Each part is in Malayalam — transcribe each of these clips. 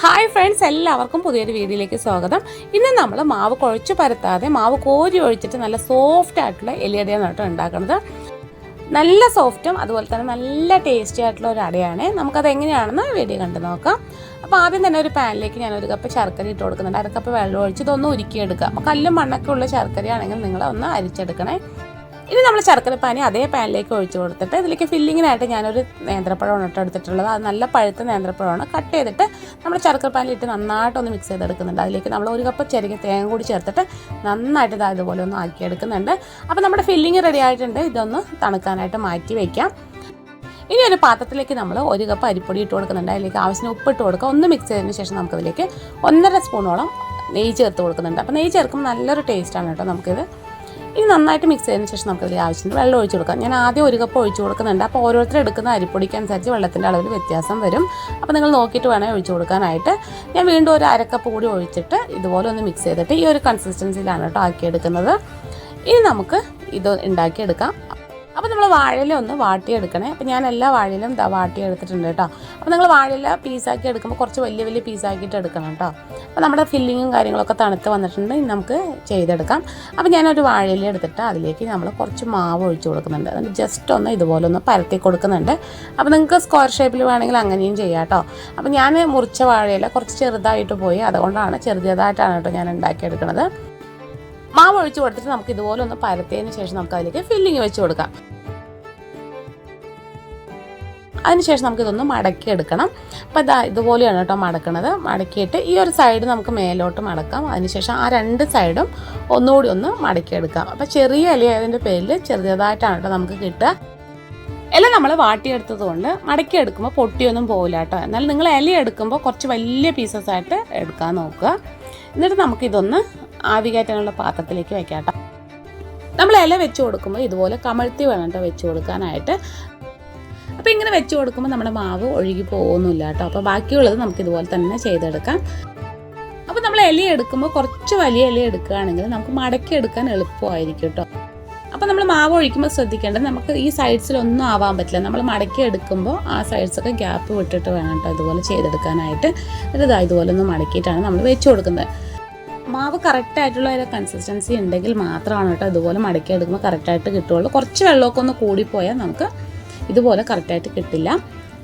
ഹായ് ഫ്രണ്ട്സ് എല്ലാവർക്കും പുതിയൊരു വീഡിയോയിലേക്ക് സ്വാഗതം. ഇന്ന് നമ്മൾ മാവ് കുഴച്ച് പരത്താതെ മാവ് കോരി ഒഴിച്ചിട്ട് നല്ല സോഫ്റ്റ് ആയിട്ടുള്ള എലിയടയാണ് കേട്ടോ ഉണ്ടാക്കുന്നത്. നല്ല സോഫ്റ്റും അതുപോലെ തന്നെ നല്ല ടേസ്റ്റി ആയിട്ടുള്ള ഒരു അടയാണ്. നമുക്കത് എങ്ങനെയാണെന്ന് വീഡിയോ കണ്ടു നോക്കാം. അപ്പോൾ ആദ്യം തന്നെ ഒരു പാനിലേക്ക് ഞാൻ ഒരു കപ്പ് ശർക്കര ഇട്ട് കൊടുക്കുന്നുണ്ട്. അര കപ്പ് വെള്ളം ഒഴിച്ച് ഇതൊന്ന് ഉരുക്കിയെടുക്കുക. അപ്പോൾ കല്ലും മണ്ണൊക്കെ ഉള്ള ശർക്കരയാണെങ്കിൽ നിങ്ങൾ ഒന്ന് അരിച്ചെടുക്കണേ. ഇനി നമ്മൾ ശർക്കരപ്പാനി അതേ പാനിലേക്ക് ഒഴിച്ച് കൊടുത്തിട്ട് ഇതിലേക്ക് ഫില്ലിങ്ങിനായിട്ട് ഞാനൊരു നേന്ത്രപ്പഴമാണ് ഇട്ട് എടുത്തിട്ടുള്ളത്. അത് നല്ല പഴുത്ത നേന്ത്രപ്പഴമാണ്. കട്ട് ചെയ്തിട്ട് നമ്മൾ ശർക്കരപ്പാനിൽ ഇട്ട് നന്നായിട്ടൊന്ന് മിക്സ് ചെയ്തെടുക്കുന്നുണ്ട്. അതിലേക്ക് നമ്മൾ ഒരു കപ്പ് ചെറിയ തേങ്ങ കൂടി ചേർത്തിട്ട് നന്നായിട്ട് ഇതാ ഇതുപോലെ ഒന്ന് ആക്കിയെടുക്കുന്നുണ്ട്. അപ്പോൾ നമ്മുടെ ഫില്ലിങ് റെഡി ആയിട്ടുണ്ട്. ഇതൊന്ന് തണുക്കാനായിട്ട് മാറ്റി വയ്ക്കാം ഇനി ഒരു പാത്രത്തിലേക്ക് നമ്മൾ ഒരു കപ്പ് അരിപ്പൊടി ഇട്ട് കൊടുക്കുന്നുണ്ട്. അതിലേക്ക് ആവശ്യത്തിന് ഉപ്പ് ഇട്ട് കൊടുക്കുക. ഒന്ന് മിക്സ് ചെയ്തതിന് ശേഷം നമുക്കതിലേക്ക് ഒന്നര സ്പൂണോളം നെയ്യ് ചേർത്ത് കൊടുക്കുന്നുണ്ട്. അപ്പോൾ നെയ്യ് ചേർക്കുമ്പോൾ നല്ലൊരു ടേസ്റ്റാണ് കേട്ടോ നമുക്കിത്. ഇനി നന്നായിട്ട് മിക്സ് ചെയ്തതിന് ശേഷം നമുക്കതിൽ ആവശ്യത്തിന് വെള്ളം ഒഴിച്ചു കൊടുക്കാം. ഞാൻ ആദ്യം ഒരു കപ്പ് ഒഴിച്ചു കൊടുക്കുന്നുണ്ട്. അപ്പോൾ ഓരോരുത്തർ എടുക്കുന്ന അരിപ്പൊടിക്ക് അനുസരിച്ച് വെള്ളത്തിന്റെ അളവിൽ വ്യത്യാസം വരും. അപ്പോൾ നിങ്ങൾ നോക്കിയിട്ട് വേണം ഒഴിച്ചു കൊടുക്കാനായിട്ട്. ഞാൻ വീണ്ടും ഒരു അരക്കപ്പ് കൂടി ഒഴിച്ചിട്ട് ഇതുപോലെ ഒന്ന് മിക്സ് ചെയ്തിട്ട് ഈ ഒരു കൺസിസ്റ്റൻസിയിലാണ് കേട്ടോ ആക്കിയെടുക്കുന്നത്. ഇനി നമുക്ക് ഇത് ഉണ്ടാക്കിയെടുക്കാം. അപ്പോൾ നമ്മൾ വാഴയില ഒന്ന് വാട്ടിയെടുക്കണേ. അപ്പോൾ ഞാൻ എല്ലാ വാഴയിലും വാട്ടിയെടുത്തിട്ടുണ്ട് കേട്ടോ. അപ്പോൾ നിങ്ങൾ വാഴയില പീസാക്കി എടുക്കുമ്പോൾ കുറച്ച് വലിയ വലിയ പീസാക്കിയിട്ട് എടുക്കണം കേട്ടോ. അപ്പോൾ നമ്മുടെ ഫില്ലിങ്ങും കാര്യങ്ങളൊക്കെ തണുത്ത് വന്നിട്ടുണ്ട്. ഇനി നമുക്ക് ചെയ്തെടുക്കാം. അപ്പോൾ ഞാനൊരു വാഴയില എടുത്തിട്ട് അതിലേക്ക് നമ്മൾ കുറച്ച് മാവ് ഒഴിച്ച് കൊടുക്കുന്നുണ്ട്. അതിന് ജസ്റ്റ് ഒന്ന് ഇതുപോലെ ഒന്ന് പരത്തി കൊടുക്കുന്നുണ്ട്. അപ്പോൾ നിങ്ങൾക്ക് സ്ക്വയർ ഷേപ്പിൽ വേണമെങ്കിൽ അങ്ങനെയും ചെയ്യാം കേട്ടോ. അപ്പോൾ ഞാൻ മുറിച്ച വാഴയില കുറച്ച് ചെറുതായിട്ട് പോയി. അതുകൊണ്ടാണ് ചെറുതായിട്ടാണ് കേട്ടോ ഞാൻ ഉണ്ടാക്കിയെടുക്കുന്നത് മാവ് ഒഴിച്ചു കൊടുത്തിട്ട് നമുക്ക് ഇതുപോലെ ഒന്ന് പരത്തിയതിന് ശേഷം നമുക്ക് അതിലേക്ക് ഫില്ലിങ് വെച്ച് കൊടുക്കാം. അതിനുശേഷം നമുക്കിതൊന്ന് മടക്കി എടുക്കണം. അപ്പോൾ ഇതാ ഇതുപോലെയാണ് കേട്ടോ മടക്കണത്. മടക്കിയിട്ട് ഈ ഒരു സൈഡ് നമുക്ക് മേലോട്ട് മടക്കാം. അതിനുശേഷം ആ രണ്ട് സൈഡും ഒന്നുകൂടി ഒന്ന് മടക്കിയെടുക്കാം അപ്പോൾ ചെറിയ ഇലയായതിന്റെ പേരിൽ ചെറിയതായിട്ടാണ് കേട്ടോ നമുക്ക് കിട്ടുക. ഇല നമ്മൾ വാട്ടിയെടുത്തത് കൊണ്ട് മടക്കി എടുക്കുമ്പോൾ പൊട്ടിയൊന്നും പോകില്ല കേട്ടോ. എന്നാൽ നിങ്ങൾ ഇല എടുക്കുമ്പോൾ കുറച്ച് വലിയ പീസസ് ആയിട്ട് എടുക്കാൻ നോക്കുക. എന്നിട്ട് നമുക്കിതൊന്ന് ആവി കയറ്റാനുള്ള പാത്രത്തിലേക്ക് വെക്കാട്ട കേട്ടോ. നമ്മൾ ഇല വെച്ച് കൊടുക്കുമ്പോൾ ഇതുപോലെ കമഴ്ത്തി വേണം കേട്ടോ വെച്ച് കൊടുക്കാനായിട്ട്. അപ്പോൾ ഇങ്ങനെ വെച്ച് കൊടുക്കുമ്പോൾ നമ്മുടെ മാവ് ഒഴുകി പോകുന്നില്ല കേട്ടോ. അപ്പോൾ ബാക്കിയുള്ളത് നമുക്ക് ഇതുപോലെ തന്നെ ചെയ്തെടുക്കാം. അപ്പോൾ നമ്മൾ ഇല എടുക്കുമ്പോൾ കുറച്ച് വലിയ ഇല എടുക്കുകയാണെങ്കിൽ നമുക്ക് മടക്കി എടുക്കാൻ എളുപ്പമായിരിക്കും കേട്ടോ. അപ്പോൾ നമ്മൾ മാവ് ഒഴിക്കുമ്പോൾ ശ്രദ്ധിക്കേണ്ടത് നമുക്ക് ഈ സൈഡ്സിലൊന്നും ആവാൻ പറ്റില്ല. നമ്മൾ മടക്കി എടുക്കുമ്പോൾ ആ സൈഡ്സൊക്കെ ഗ്യാപ്പ് വിട്ടിട്ട് വേണം കേട്ടോ ഇതുപോലെ ചെയ്തെടുക്കാനായിട്ട്. ഇതാ ഇതുപോലെ ഒന്ന് മടക്കിയിട്ടാണ് നമ്മൾ വെച്ച് കൊടുക്കുന്നത്. മാവ് കറക്റ്റായിട്ടുള്ള ഒരു കൺസിസ്റ്റൻസി ഉണ്ടെങ്കിൽ മാത്രമാണ് കേട്ടോ ഇതുപോലെ മടക്കി എടുക്കുമ്പോൾ കറക്റ്റായിട്ട് കിട്ടുള്ളൂ കുറച്ച് വെള്ളമൊക്കെ ഒന്ന് കൂടിപ്പോയാൽ നമുക്ക് ഇതുപോലെ കറക്റ്റായിട്ട് കിട്ടില്ല.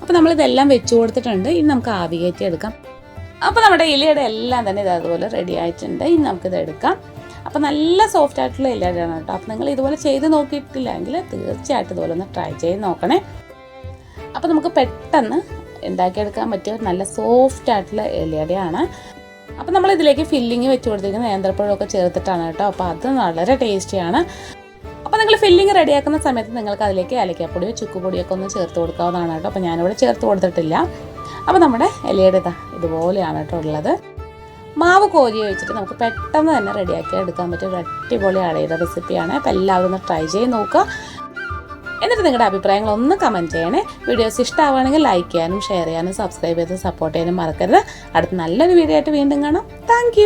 അപ്പോൾ നമ്മളിതെല്ലാം വെച്ച് കൊടുത്തിട്ടുണ്ട്. ഇനി നമുക്ക് ആവി കയറ്റി എടുക്കാം. അപ്പോൾ നമ്മുടെ ഇലയുടെ എല്ലാം തന്നെ ഇത് അതുപോലെ റെഡി ആയിട്ടുണ്ട്. ഇനി നമുക്കിത് എടുക്കാം. അപ്പോൾ നല്ല സോഫ്റ്റ് ആയിട്ടുള്ള ഇലയാണ് കേട്ടോ. അപ്പോൾ നിങ്ങൾ ഇതുപോലെ ചെയ്ത് നോക്കിയിട്ടില്ലെങ്കിൽ തീർച്ചയായിട്ടും ഇതുപോലെ ഒന്ന് ട്രൈ ചെയ്ത് നോക്കണേ. അപ്പോൾ നമുക്ക് പെട്ടെന്ന് ഉണ്ടാക്കിയെടുക്കാൻ പറ്റിയ നല്ല സോഫ്റ്റ് ആയിട്ടുള്ള ഇലയുടെയാണ്. അപ്പോൾ നമ്മൾ ഇതിലേക്ക് ഫില്ലിങ് വെച്ച് കൊടുത്തിരിക്കുന്ന നേന്ത്രപ്പഴമൊക്കെ ചേർത്തിട്ടാണ് കേട്ടോ. അപ്പോൾ അത് വളരെ ടേസ്റ്റിയാണ് അപ്പോൾ നിങ്ങൾ ഫില്ലിങ് റെഡിയാക്കുന്ന സമയത്ത് നിങ്ങൾക്ക് അതിലേക്ക് ഏലക്കാപ്പൊടിയോ ചുക്കുപൊടിയൊക്കെ ഒന്ന് ചേർത്ത് കൊടുക്കാവുന്നതാണ് കേട്ടോ. അപ്പോൾ ഞാനിവിടെ ചേർത്ത് കൊടുത്തിട്ടില്ല. അപ്പോൾ നമ്മുടെ ഇലയുടെ ഇതാ ഇതുപോലെയാണ് കേട്ടോ ഉള്ളത്. മാവ് കോരി വെച്ചിട്ട് നമുക്ക് പെട്ടെന്ന് തന്നെ റെഡിയാക്കി എടുക്കാൻ പറ്റിയ ഒരു അടിപൊളി അടയുടെ റെസിപ്പിയാണ് അപ്പോൾ എല്ലാവരും ഒന്ന് ട്രൈ ചെയ്ത് നോക്കുക. എന്നിട്ട് നിങ്ങളുടെ അഭിപ്രായങ്ങൾ ഒന്ന് കമന്റ് ചെയ്യണേ. വീഡിയോസ് ഇഷ്ടമാവുകയാണെങ്കിൽ ലൈക്ക് ചെയ്യാനും ഷെയർ ചെയ്യാനും സബ്സ്ക്രൈബ് ചെയ്ത് സപ്പോർട്ട് ചെയ്യാനും മറക്കരുത്. അടുത്ത നല്ലൊരു വീഡിയോ ആയിട്ട് വീണ്ടും കാണാം. താങ്ക്